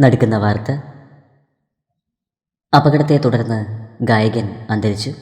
നടുക്കുന്ന വാർത്ത. അപകടത്തെ തുടർന്ന് ഗായകൻ അന്തരിച്ചു.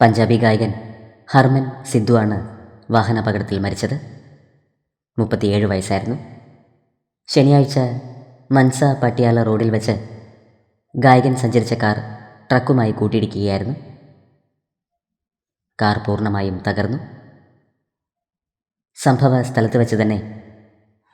പഞ്ചാബി ഗായകൻ ഹർമൻ സിദ്ധുവാണ് വാഹനാപകടത്തിൽ മരിച്ചത്. മുപ്പത്തിയേഴ് വയസ്സായിരുന്നു. ശനിയാഴ്ച മൻസ പട്ടിയാല റോഡിൽ വെച്ച് ഗായകൻ സഞ്ചരിച്ച കാർ ട്രക്കുമായി കൂട്ടിയിടിക്കുകയായിരുന്നു. കാർ പൂർണമായും തകർന്നു. സംഭവ സ്ഥലത്ത് വെച്ച് തന്നെ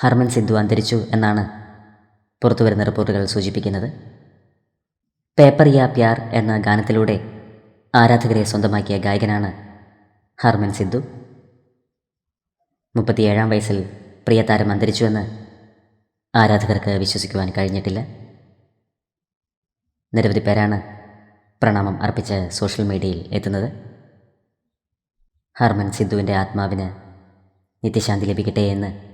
ഹർമൻ സിദ്ധു അന്തരിച്ചു എന്നാണ് പുറത്തുവരുന്ന റിപ്പോർട്ടുകൾ സൂചിപ്പിക്കുന്നത്. പേപ്പർ യാ പ്യാർ എന്ന ഗാനത്തിലൂടെ ആരാധകരെ സ്വന്തമാക്കിയ ഗായകനാണ് ഹർമൻ സിദ്ധു. മുപ്പത്തിയേഴാം വയസ്സിൽ പ്രിയതാരം അന്തരിച്ചുവെന്ന് ആരാധകർക്ക് വിശ്വസിക്കുവാൻ കഴിഞ്ഞിട്ടില്ല. നിരവധി പേരാണ് പ്രണാമം അർപ്പിച്ച് സോഷ്യൽ മീഡിയയിൽ എത്തുന്നത്. ഹർമൻ സിദ്ധുവിന്റെ ആത്മാവിന് നിത്യശാന്തി ലഭിക്കട്ടെ എന്ന്